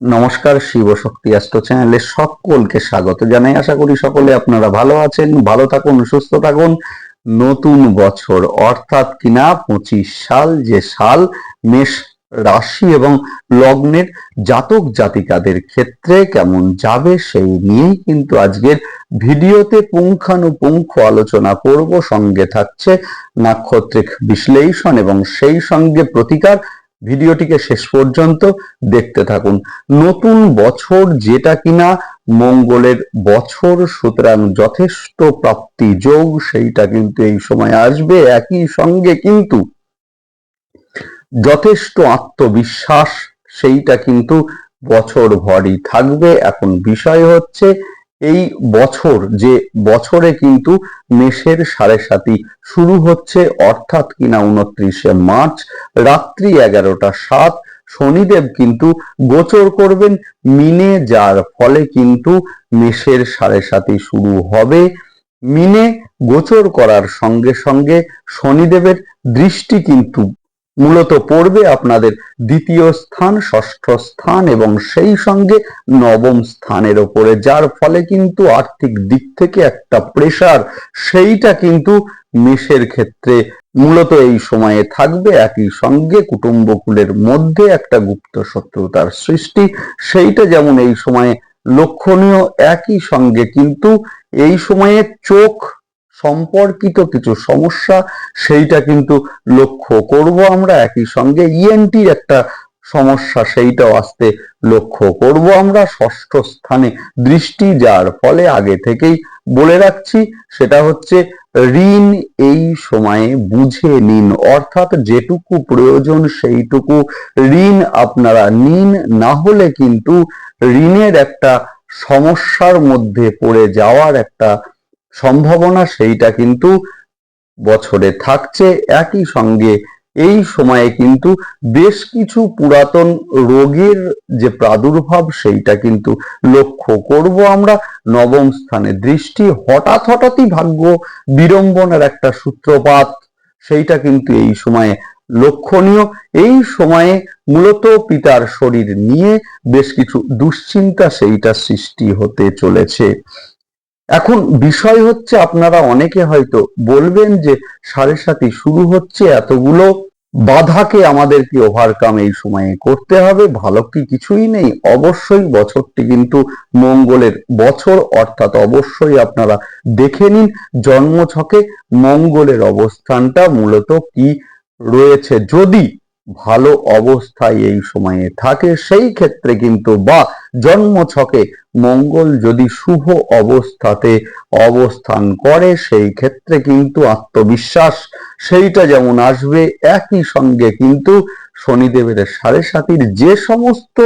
নমস্কার, শিব শক্তি অ্যাস্ট্রো চ্যানেলে সকলকে স্বাগত জানাই। আশা করি সকলে আপনারা ভালো আছেন, ভালো থাকুন, সুস্থ থাকুন। নতুন বছর, অর্থাৎ কিনা পঁচিশ সাল যে সাল, মেষ রাশি এবং লগ্নের জাতক জাতিকাদের ক্ষেত্রে কেমন যাবে সেই নিয়েই কিন্তু আজকের ভিডিওতে পুঙ্খানুপুঙ্খ আলোচনা করব। সঙ্গে থাকছে নাক্ষত্রিক বিশ্লেষণ এবং সেই সঙ্গে প্রতিকার। ভিডিওটিকে শেষ পর্যন্ত দেখতে থাকুন। নতুন বছর যেটা কিনা মঙ্গলের বছর, সুতরাং যথেষ্ট প্রাপ্তি যোগ, সেইটা কিন্তু এই সময় আসবে। একই সঙ্গে কিন্তু যথেষ্ট আত্মবিশ্বাস, সেইটা কিন্তু বছর ভরই থাকবে। এখন বিষয় হচ্ছে এই বছর, যে বছরে কিন্তু মেষের সাড়ে সাতি শুরু হচ্ছে, অর্থাৎ কিনা উনত্রিশে মার্চ, রাত্রি এগারোটা সাত, শনিদেব কিন্তু গোচর করবেন, মিনে যার ফলে কিন্তু মেষের সাড়ে সাতি শুরু হবে। মিনে গোচর করার সঙ্গে সঙ্গে শনিদেবের দৃষ্টি কিন্তু মূলত পড়বে আপনাদের দ্বিতীয় স্থান, ষষ্ঠ স্থান এবং সেই সঙ্গে নবম স্থানের ওপরে, যার ফলে কিন্তু আর্থিক দিক থেকে একটা প্রেসার সেইটা কিন্তু মেষের ক্ষেত্রে মূলত এই সময়ে থাকবে। একই সঙ্গে কুটুম্বকুলের মধ্যে একটা গুপ্ত শত্রুতার সৃষ্টি, সেইটা যেমন এই সময়ে লক্ষণীয়, একই সঙ্গে কিন্তু এই সময়ে চোখ সম্পর্কিত কিছু সমস্যা, সেইটা কিন্তু লক্ষ্য করব আমরা। একই সঙ্গে ইএনটির একটা সমস্যা, সেইটাও আসতে লক্ষ্য করব আমরা। ষষ্ঠ স্থানে দৃষ্টি, যার ফলে আগে থেকেই বলে রাখছি, সেটা হচ্ছে ঋণ এই সময়ে বুঝে নিন। অর্থাৎ যেটুকু প্রয়োজন সেইটুকু ঋণ আপনারা নিন। না হলে কিন্তু ঋণের একটা সমস্যার মধ্যে পড়ে যাওয়ার একটা সম্ভাবনা সেইটা কিন্তু বছরে থাকছে। একই সঙ্গে এই সময়ে কিন্তু বেশ কিছু পুরাতন রোগের যে প্রাদুর্ভাব সেইটা কিন্তু লক্ষ্য করব আমরা। নবম স্থানে দৃষ্টি, হঠাৎ হঠাৎই ভাগ্য বিড়ম্বনার একটা সূত্রপাত সেইটা কিন্তু এই সময়ে লক্ষণীয়। এই সময়ে মূলত পিতার শরীর নিয়ে বেশ কিছু দুশ্চিন্তা সেইটা সৃষ্টি হতে চলেছে। এখন বিষয় হচ্ছে আপনারা অনেকে হয়তো বলবেন যে সাড়ে সাথে শুরু হচ্ছে, এতগুলো বাধাকে আমাদেরকে ওভারকাম এই সময়ে করতে হবে, ভালো কি কিছুই নেই। অবশ্যই বছরটি কিন্তু মঙ্গলের বছর, অর্থাৎ অবশ্যই আপনারা দেখে নিন জন্মছকে মঙ্গলের অবস্থানটা মূলত কি রয়েছে। যদি ভালো অবস্থায় এই সময়ে থাকে, সেই ক্ষেত্রে কিন্তু বা জন্ম ছকে মঙ্গল যদি শুভ অবস্থাতে অবস্থান করে, সেই ক্ষেত্রে কিন্তু আত্মবিশ্বাস সেইটা যেমন আসবে, একই সঙ্গে কিন্তু শনিদেবের সাড়ে সাতির যে সমস্ত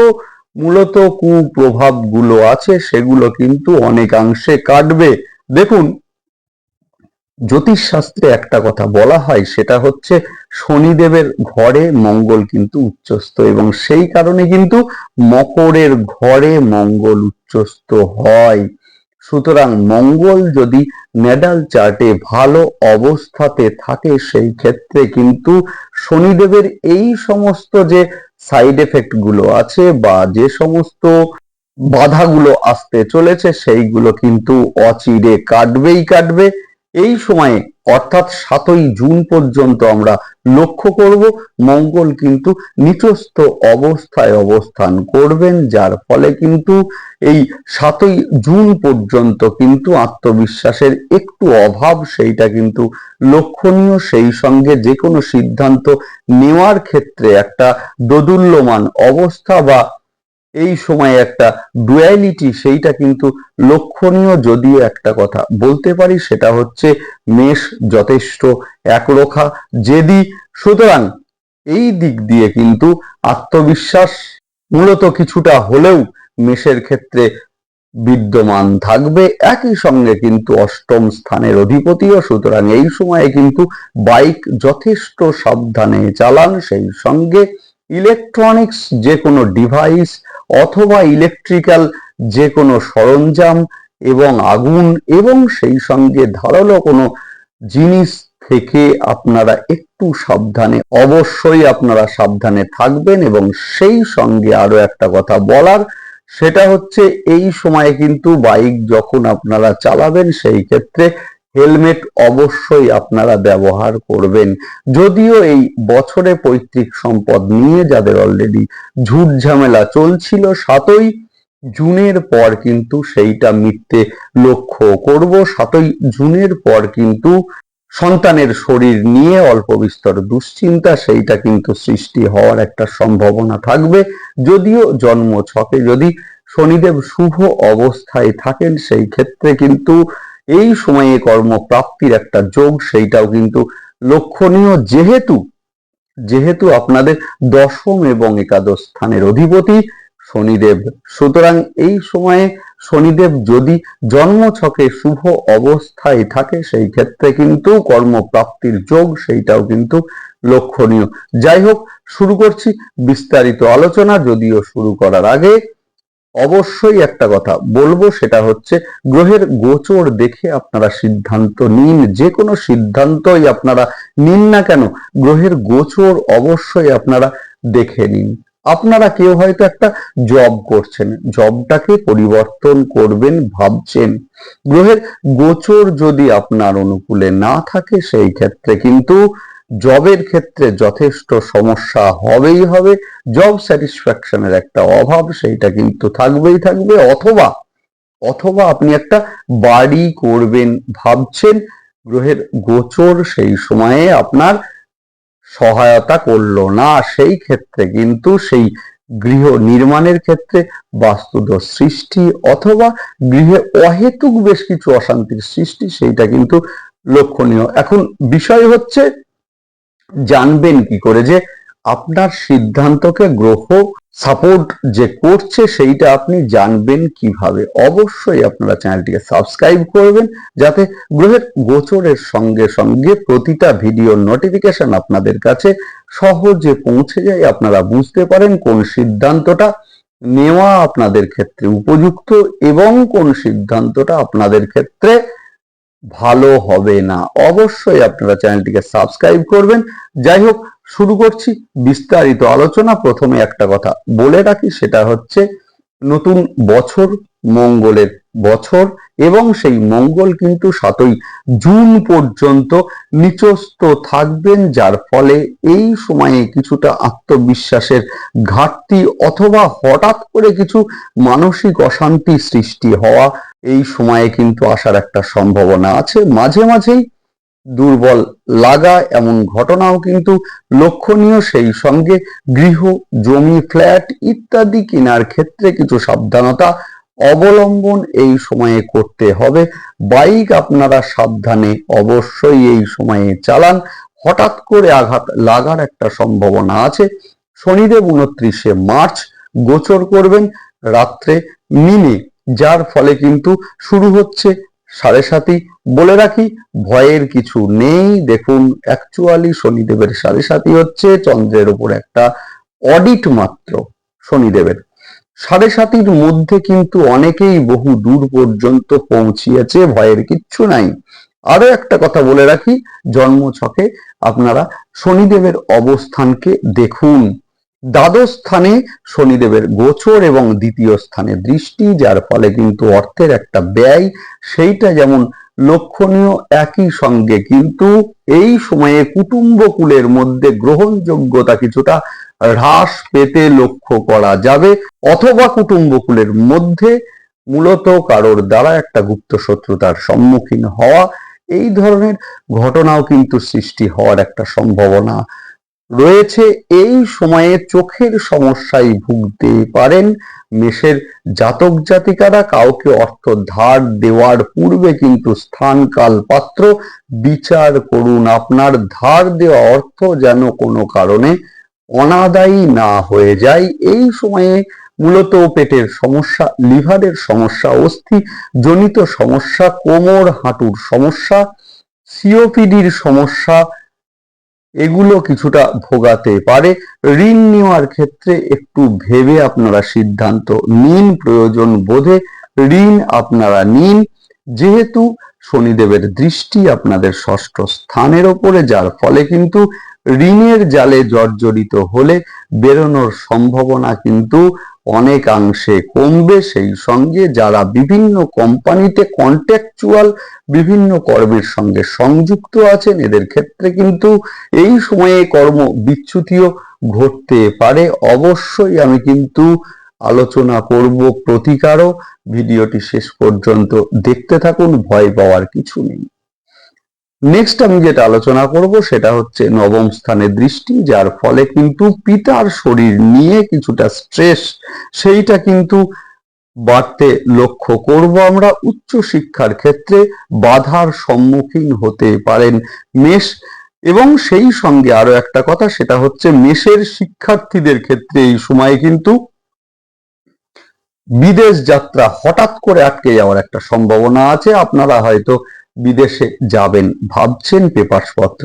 মূলত কুপ্রভাবগুলো আছে, সেগুলো কিন্তু অনেকাংশে কাটবে। দেখুন জ্যোতিষ শাস্ত্রে একটা কথা বলা হয়, সেটা হচ্ছে শনিদেবের ঘরে মঙ্গল কিন্তু উচ্চস্থ এবং সেই কারণে কিন্তু মকরের ঘরে মঙ্গল উচ্চস্থ হয়। সুতরাং মঙ্গল যদি নেডাল চার্টে ভালো অবস্থাতে থাকে, সেই ক্ষেত্রে কিন্তু শনিদেবের এই সমস্ত যে সাইড এফেক্টগুলো আছে বা যে সমস্ত বাধাগুলো আসতে চলেছে, সেইগুলো কিন্তু অচিরে কাটবেই কাটবে। এই সময়ে, অর্থাৎ সাতই জুন পর্যন্ত আমরা লক্ষ্য করব, মঙ্গল কিন্তু নিচস্থ অবস্থায় অবস্থান করবেন, যার ফলে কিন্তু এই সাতই জুন পর্যন্ত কিন্তু আত্মবিশ্বাসের একটু অভাব সেইটা কিন্তু লক্ষণীয়। সেই সঙ্গে যে কোনো সিদ্ধান্ত নেওয়ার ক্ষেত্রে একটা দোদুল্যমান অবস্থা বা এই সময়ে একটা ডুয়ালিটি সেইটা কিন্তু লক্ষণীয় যদিও একটা কথা। বলতে পারি সেটা হচ্ছে মেষ যথেষ্ট একরোখা, জেদি। সুতরাং এই দিক দিয়ে কিন্তু আত্মবিশ্বাস মূলত কিছুটা হলেও মেষের ক্ষেত্রে বিদ্যমান থাকবে। একই সঙ্গে কিন্তু অষ্টম স্থানের অধিপতিও, সুতরাং এই সময়ে কিন্তু বাইক যথেষ্ট সাবধানে চালান। সেই সঙ্গে ইলেকট্রনিক্স যে কোনো ডিভাইস অথবা ইলেকট্রিক্যাল যে কোনো সরঞ্জাম এবং আগুন এবং সেই সঙ্গে ধারালো কোনো জিনিস থেকে আপনারা একটু সাবধানে, অবশ্যই আপনারা সাবধানে থাকবেন এবং সেই সঙ্গে আরও একটা কথা বলার, সেটা হচ্ছে এই সময়ে কিন্তু বাইক যখন আপনারা চালাবেন সেই ক্ষেত্রে হেলমেট অবশ্যই আপনারা ব্যবহার করবেন। যদিও এই বছরে পৈতৃক সম্পদ নিয়ে যাদের অলরেডি ঝুট ঝামেলা চলছিল, সাতই জুনের পর কিন্তু সেইটা মিটতে লক্ষ্য করব। সাতই জুনের পর কিন্তু সন্তানের শরীর নিয়ে অল্প বিস্তর দুশ্চিন্তা, সেইটা কিন্তু সৃষ্টি হওয়ার একটা সম্ভাবনা থাকবে। যদিও জন্ম ছকে যদি শনিদেব শুভ অবস্থায় থাকেন, সেই ক্ষেত্রে কিন্তু এই সময়ে কর্মপ্রাপ্তির একটা যোগ সেইটাও কিন্তু লক্ষণীয়। যেহেতু যেহেতু আপনাদের দশম এবং একাদশ স্থানের অধিপতি শনিদেব, সুতরাং এই সময়ে শনিদেব যদি জন্ম ছকে শুভ অবস্থায় থাকে, সেই ক্ষেত্রে কিন্তু কর্মপ্রাপ্তির যোগ সেইটাও কিন্তু লক্ষণীয়। যাই হোক, শুরু করছি বিস্তারিত আলোচনা, যদিও শুরু করার আগে অবশ্যই একটা কথা বলব, সেটা হচ্ছে গ্রহের গোচর দেখে আপনারা সিদ্ধান্ত নিন, যে কোনো সিদ্ধান্তই আপনারা নিন না কেন, গ্রহের গোচর অবশ্যই আপনারা দেখে নিন। আপনারা কেউ হয়তো একটা জব করছেন জবটাকে পরিবর্তন করবেন ভাবছেন। গ্রহের গোচর যদি আপনার অনুকূলে না থাকে, সেই ক্ষেত্রে কিন্তু জবের ক্ষেত্রে যথেষ্ট সমস্যা হবেই হবে। জব স্যাটিসফ্যাকশনের একটা অভাব, সেইটা কিন্তু থাকবেই থাকবে। অথবা অথবা আপনি একটা বাড়ি করবেন ভাবছেন, গ্রহের গোচর সেই সময়ে আপনার সহায়তা করল না, সেই ক্ষেত্রে কিন্তু সেই গৃহ নির্মাণের ক্ষেত্রে বাস্তুদোষ সৃষ্টি অথবা গৃহে অহেতুক বেশ কিছু অশান্তির সৃষ্টি, সেইটা কিন্তু লক্ষণীয়। এখন বিষয় হচ্ছে জানবেন কি করে যে আপনার সিদ্ধান্তকে গ্রহ সাপোর্ট যে করছে সেইটা আপনি জানবেন কীভাবে। অবশ্যই আপনারা চ্যানেলটিকে সাবস্ক্রাইব করবেন যাতে গ্রহের গোচরের সঙ্গে সঙ্গে প্রতিটা ভিডিও নোটিফিকেশন আপনাদের কাছে সহজে পৌঁছে যায়। আপনারা বুঝতে পারেন কোন সিদ্ধান্তটা নেওয়া আপনাদের ক্ষেত্রে উপযুক্ত এবং কোন সিদ্ধান্তটা আপনাদের ক্ষেত্রে ভালো হবে না। অবশ্যই আপনারা চ্যানেলটিকে সাবস্ক্রাইব করবেন। যাই হোক, শুরু করছি বিস্তারিত আলোচনা। প্রথমে একটা কথা বলে রাখি, সেটা হচ্ছে নতুন বছর, মঙ্গলের বছর, এবং সেই মঙ্গল কিন্তু সাতই জুন পর্যন্ত নিচস্ত থাকবেন, যার ফলে এই সময়ে কিছুটা আত্মবিশ্বাসের ঘাটতি অথবা হঠাৎ করে কিছু মানসিক অশান্তি সৃষ্টি হওয়া এই সময়ে কিন্তু আসার একটা সম্ভাবনা আছে। মাঝে মাঝেই দুর্বল লাগা এমন ঘটনাও কিন্তু লক্ষণীয়। সেই সঙ্গে গৃহ, জমি, ফ্ল্যাট ইত্যাদি কেনার ক্ষেত্রে কিছু সাবধানতা অবলম্বন এই সময়ে করতে হবে। বাইক আপনারা সাবধানে অবশ্যই এই সময়ে চালান। হঠাৎ করে আঘাত লাগার একটা সম্ভাবনা আছে। শনিদেব উনত্রিশে মার্চ গোচর করবেন। রাত্রে মিনে যার ফলে কিন্তু শুরু হচ্ছে সাড়ে সাতই। বলে রাখি, ভয়ের কিছু নেই। দেখুন অ্যাকচুয়ালি শনিদেবের সাড়ে সাতই হচ্ছে, চন্দ্রের উপর একটা অডিট মাত্র শনিদেবের। সাড়ে সাতির মধ্যে কিন্তু অনেকেই বহু দূর পর্যন্ত পৌঁছিয়েছে, ভয়ের কিচ্ছু নাই। আরও একটা কথা বলে রাখি জন্ম ছকে আপনারা শনিদেবের অবস্থানকে দেখুন। দ্বাদশ স্থানে শনিদেবের গোচর এবং দ্বিতীয় স্থানে দৃষ্টি, যার ফলে কিন্তু অর্থের একটা ব্যয়, সেইটা যেমন লক্ষণীয়, একই সঙ্গে কিন্তু এই সময়ে কুটুম্বকুলের মধ্যে গ্রহণযোগ্যতা কিছুটা হ্রাস পেতে লক্ষ্য করা যাবে। অথবা কুটুম্বকুলের মধ্যে মূলত কারোর দ্বারা একটা গুপ্ত শত্রুতার সম্মুখীন হওয়া, এই ধরনের ঘটনাও কিন্তু সৃষ্টি হওয়ার একটা সম্ভাবনা রয়েছে, এই সময়ে চোখের সমস্যায় ভুগতে পারেন। মেষের জাতক জাতিকারা কাউকে অর্থ ধার দেওয়ার পূর্বে কিন্তু স্থান কাল পাত্র। বিচার করুন, আপনার ধার দেওয়া অর্থ যেন কোনো কারণে অনাদায়ী না হয়ে যায়। এই সময়ে মূলত পেটের সমস্যা, লিভারের সমস্যা, অস্থি জনিত সমস্যা, কোমর হাঁটুর সমস্যা, সিওপিডির সমস্যা এগুলো কিছুটা ভোগাতে পারে। ঋণ নেওয়ার ক্ষেত্রে একটু ভেবে আপনারা সিদ্ধান্ত নিন, প্রয়োজন বোধে ঋণ আপনারা নিন। যেহেতু শনিদেবের দৃষ্টি আপনাদের ষষ্ঠ স্থানের ওপরে, যার ফলে কিন্তু ঋণের জালে জর্জরিত হলে বেরোনোর সম্ভাবনা কিন্তু অনেকাংশে কমবে। সেই সঙ্গে যারা বিভিন্ন কোম্পানিতে কন্ট্রাকচুয়াল বিভিন্ন কর্মের সঙ্গে সংযুক্ত আছেন, এদের ক্ষেত্রে কিন্তু এই সময়ে কর্ম বিচ্যুতিও ঘটতে পারে। অবশ্যই আমি কিন্তু আলোচনা করব, প্রতিকারও। ভিডিওটি শেষ পর্যন্ত দেখতে থাকুন, ভয় পাওয়ার কিছু নেই। নেক্সট আমি যেটা আলোচনা করব সেটা হচ্ছে নবম স্থানে দৃষ্টি, যার ফলে কিন্তু পিতার শরীর নিয়ে কিছুটা স্ট্রেস সেইটা কিন্তু বাড়তে লক্ষ্য করব আমরা। উচ্চ শিক্ষার ক্ষেত্রে বাধার সম্মুখীন হতে পারেন মেষ এবং সেই সঙ্গে আরও একটা কথা, সেটা হচ্ছে মেষের শিক্ষার্থীদের ক্ষেত্রে এই সময়ে কিন্তু বিদেশ যাত্রা হঠাৎ করে আটকে যাওয়ার একটা সম্ভাবনা আছে। আপনারা হয়তো বিদেশে যাবেন, ভাবছেন পেপার পত্র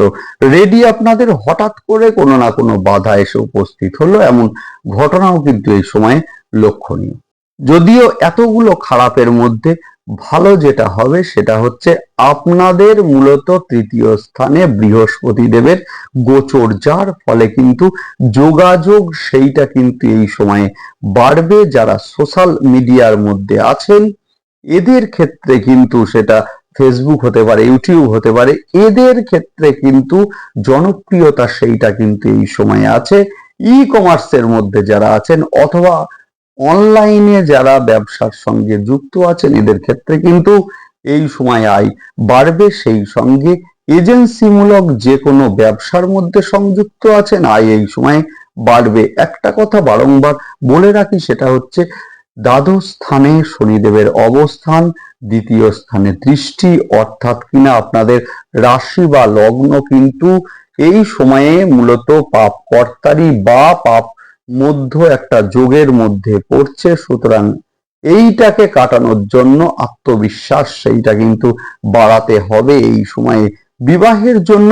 রেডি আপনাদের হঠাৎ করে কোনো না কোনো বাধা এসে উপস্থিত হলো, এমন ঘটনাও কিন্তু এই সময় লক্ষণীয়। যদিও এতগুলো খারাপের মধ্যে ভালো যেটা হবে সেটা হচ্ছে আপনাদের মূলত তৃতীয় স্থানে বৃহস্পতি দেবের গোচর, যার ফলে কিন্তু যোগাযোগ সেইটা কিন্তু এই সময়ে বাড়বে। যারা সোশ্যাল মিডিয়ার মধ্যে আছেন, এদের ক্ষেত্রে কিন্তু সেটা ফেসবুক হতে পারে ইউটিউব হতে পারে, এদের ক্ষেত্রে কিন্তু জনপ্রিয়তা সেইটা কিন্তু এই সময়ে আছে। ই কমার্সের মধ্যে যারা আছেন অথবা অনলাইনে যারা ব্যবসার সঙ্গে যুক্ত আছেন, এদের ক্ষেত্রে কিন্তু এই সময় আয় বাড়বে। সেই সঙ্গে এজেন্সিমূলক যে কোনো ব্যবসার মধ্যে সংযুক্ত আছেন, আয় এই সময় বাড়বে। একটা কথা বারংবার বলে রাখি, সেটা হচ্ছে দ্বাদশ স্থানে শনিদেবের অবস্থান, দ্বিতীয় স্থানে দৃষ্টি, অর্থাৎ কিনা আপনাদের রাশি বা লগ্ন কিন্তু এই সময়ে মূলত পাপ কর্তারি বা পাপ মধ্য একটা যোগের মধ্যে পড়ছে, সুতরাং এইটাকে কাটানোর জন্য আত্মবিশ্বাস সেইটা কিন্তু বাড়াতে হবে এই সময়ে। বিবাহের জন্য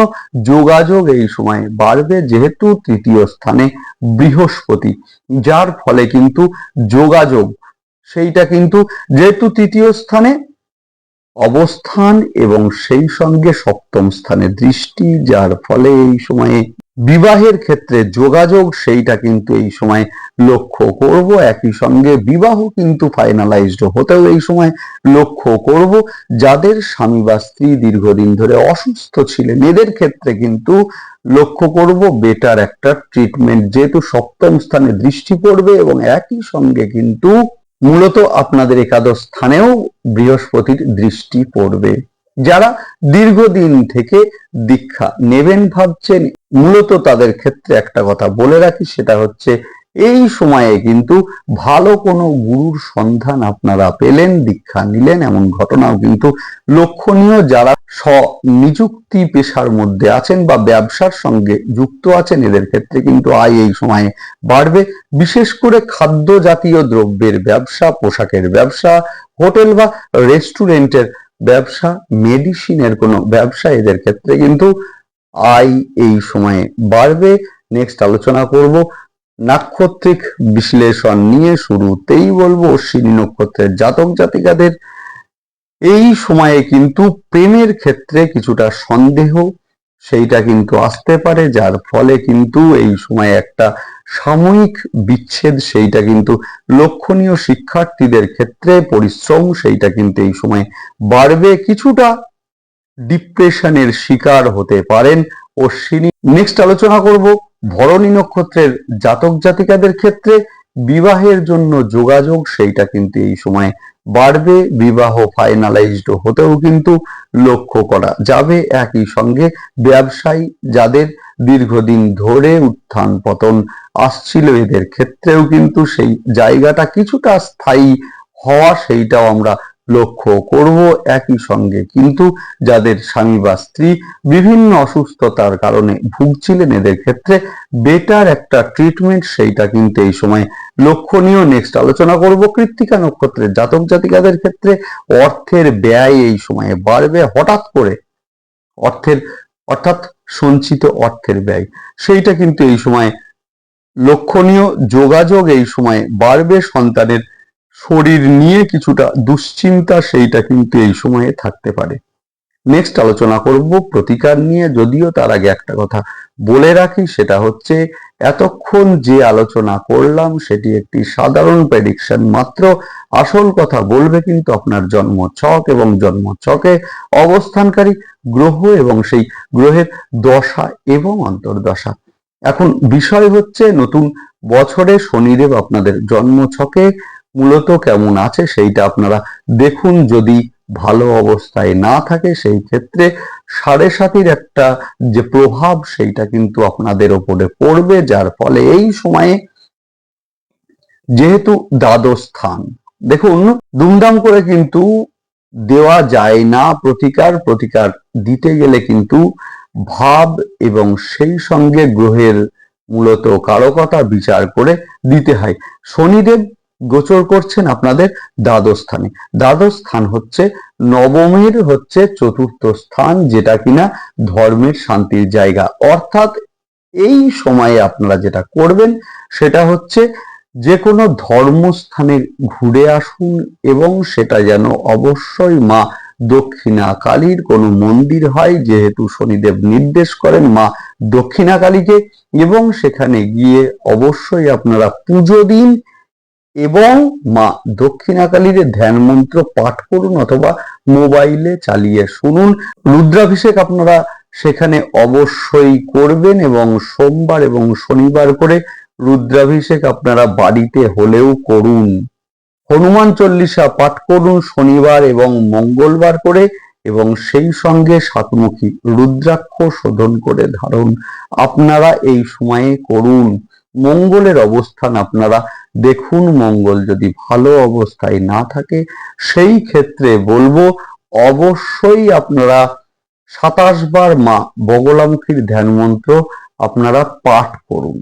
যোগাযোগ এই সময়ে বাড়বে, যেহেতু তৃতীয় স্থানে বৃহস্পতি, যার ফলে কিন্তু যোগাযোগ সেইটা কিন্তু যেহেতু তৃতীয় স্থানে, অবস্থান এবং সেই সঙ্গে সপ্তম স্থানে দৃষ্টি, যার ফলে এই সময়ে বিবাহের ক্ষেত্রে যোগাযোগ, সেইটা কিন্তু এই সময় লক্ষ্য করব। একই সঙ্গে বিবাহ কিন্তু ফাইনালাইজড হতেও এই সময় লক্ষ্য করব। যাদের স্বামী বা স্ত্রী দীর্ঘদিন ধরে অসুস্থ ছিলেন, এদের ক্ষেত্রে কিন্তু লক্ষ্য করব বেটার একটা ট্রিটমেন্ট যেহেতু সপ্তম স্থানে দৃষ্টি পড়বে এবং একই সঙ্গে কিন্তু মূলত আপনাদের একাদশ স্থানেও বৃহস্পতির দৃষ্টি পড়বে। যারা দীর্ঘদিন থেকে দীক্ষা নেবেন ভাবছেন, মূলত তাদের ক্ষেত্রে একটা কথা বলে রাখি, সেটা হচ্ছে এই সময়ে কিন্তু ভালো কোনো গুরুর সন্ধান আপনারা পেলেন, দীক্ষা নিলেন, এমন ঘটনাও কিন্তু লক্ষণীয় যারা স্বনিযুক্তি পেশার মধ্যে আছেন বা ব্যবসার সঙ্গে যুক্ত আছেন, এদের ক্ষেত্রে কিন্তু আয় এই সময়ে বাড়বে। বিশেষ করে খাদ্য জাতীয় দ্রব্যের ব্যবসা, পোশাকের ব্যবসা, হোটেল বা রেস্টুরেন্টের ব্যবসা, মেডিসিনের কোনো ব্যবসা, এদের ক্ষেত্রে কিন্তু আয় এই সময়ে বাড়বে। নেক্সট আলোচনা করব নাক্ষত্রিক বিশ্লেষণ নিয়ে শুরুতেই বলব অশ্বিনী নক্ষত্রের জাতক জাতিকাদের। এই সময়ে কিন্তু প্রেমের ক্ষেত্রে কিছুটা সন্দেহ, সেইটা কিন্তু আসতে পারে, যার ফলে কিন্তু এই সময় একটা সাময়িক বিচ্ছেদ, সেইটা কিন্তু লক্ষণীয় শিক্ষার্থীদের ক্ষেত্রে পরিশ্রম, সেইটা কিন্তু এই সময় বাড়বে। কিছুটা ডিপ্রেশনের শিকার হতে পারেন অশ্বিনী। নেক্সট আলোচনা করব। ভরণী নক্ষত্রের জাতক জাতিকাদের ক্ষেত্রে বিবাহের জন্য যোগাযোগ সেইটা কিন্তু এই সময় বাড়বে। বিবাহ ফাইনালাইজড হতেও কিন্তু লক্ষ্য করা যাবে একই সঙ্গে ব্যবসায়ী যাদের দীর্ঘদিন ধরে উত্থান পতন আসছিল এদের ক্ষেত্রেও কিন্তু সেই জায়গাটা কিছুটা স্থায়ী হওয়া সেইটাও আমরা লক্ষ্য করব একই সঙ্গে। কিন্তু যাদের স্বামী বা স্ত্রী বিভিন্ন অসুস্থতার কারণে ভুগছিলেন এদের ক্ষেত্রে বেটার একটা ট্রিটমেন্ট সেইটা কিন্তু এই সময় লক্ষণীয়। নেক্সট আলোচনা করব কৃত্তিকা নক্ষত্রের জাতক জাতিকাদের ক্ষেত্রে অর্থের ব্যয় এই সময়ে বাড়বে হঠাৎ করে। অর্থের, অর্থাৎ সঞ্চিত অর্থের ব্যয়। সেইটা কিন্তু এই সময় লক্ষণীয়। যোগাযোগ এই সময় বাড়বে। সন্তানের শরীর নিয়ে কিছুটা দুশ্চিন্তা সেইটা কিন্তু এই সময়ে থাকতে পারে। নেক্সট আলোচনা করব প্রতিকার নিয়ে, যদিও তার আগে একটা কথা বলে রাখি, সেটা হচ্ছে এতক্ষণ যে আলোচনা করলাম সেটি একটি সাধারণ প্রেডিকশন মাত্র আসল কথা বলবে কিন্তু আপনার জন্ম ছক এবং জন্ম ছকে অবস্থানকারী গ্রহ এবং সেই গ্রহের দশা এবং অন্তর্দশা। এখন বিষয় হচ্ছে নতুন বছরে শনিদেব আপনাদের জন্ম ছকে মূলত কেমন আছে সেইটা আপনারা দেখুন। যদি ভালো অবস্থায় না থাকে, সেই ক্ষেত্রে সাড়ে সাতির একটা যে প্রভাব, সেইটা কিন্তু আপনাদের ওপরে পড়বে। যার ফলে এই সময়ে যেহেতু দ্বাদশ স্থান, দেখুন দুমদাম করে কিন্তু দেওয়া যায় না প্রতিকার। প্রতিকার দিতে গেলে কিন্তু ভাব এবং সেই সঙ্গে গ্রহের মূলত কারকতা বিচার করে দিতে হয়। শনিদেব গোচর করছেন আপনাদের দ্বাদশ স্থানে। দ্বাদশ স্থান হচ্ছে, নবমের হচ্ছে চতুর্থ স্থান, যেটা কিনা ধর্মের শান্তির জায়গা। অর্থাৎ এই সময়ে আপনারা যেটা করবেন, সেটা হচ্ছে যে কোনো ধর্মস্থানে ঘুরে আসুন এবং সেটা যেন অবশ্যই মা দক্ষিণা কালীর কোনো মন্দির হয়, যেহেতু শনিদেব নির্দেশ করেন মা দক্ষিণা কালীকে এবং সেখানে গিয়ে অবশ্যই আপনারা পুজো দিন। এবং মা দক্ষিণাকালীর ধ্যান মন্ত্র পাঠ করুন অথবা মোবাইলে চালিয়ে শুনুন। রুদ্রাভিষেক আপনারা সেখানে অবশ্যই করবেন এবং সোমবার এবং শনিবার করে রুদ্রাভিষেক আপনারা বাড়িতে হলেও করুন। হনুমান চল্লিশা পাঠ করুন শনিবার এবং মঙ্গলবার করে এবং সেই সঙ্গে সাতমুখী রুদ্রাক্ষ শোধন করে ধারণ। আপনারা এই সময়ে করুন। মঙ্গলের অবস্থান আপনারা দেখুন, মঙ্গল যদি ভালো অবস্থায় না থাকে, সেই ক্ষেত্রে বলব, অবশ্যই আপনারা সাতাশ বার মা বগলামুখীর ধ্যান মন্ত্র আপনারা পাঠ করুন।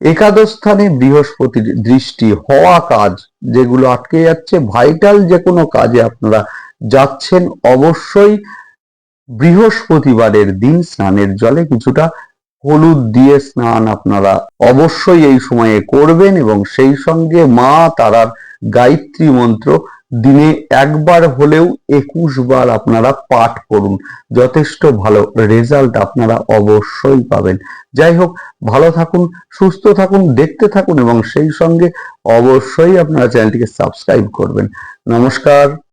একাদশ স্থানে বৃহস্পতির দৃষ্টি হওয়া কাজ যেগুলো আটকে যাচ্ছে, ভাইটাল যে কোনো কাজে আপনারা যাচ্ছেন, অবশ্যই বৃহস্পতিবারের দিন স্নানের জলে কিছুটা হলুদ দিয়ে স্নান আপনারা অবশ্যই এই সময়ে করবেন এবং সেই সঙ্গে মা তারার গায়ত্রী মন্ত্র দিনে একবার হলেও একুশ বার আপনারা পাঠ করুন। যথেষ্ট ভালো রেজাল্ট আপনারা অবশ্যই পাবেন। যাই হোক, ভালো থাকুন, সুস্থ থাকুন, দেখতে থাকুন এবং সেই সঙ্গে অবশ্যই আপনারা চ্যানেলটিকে সাবস্ক্রাইব করবেন। নমস্কার।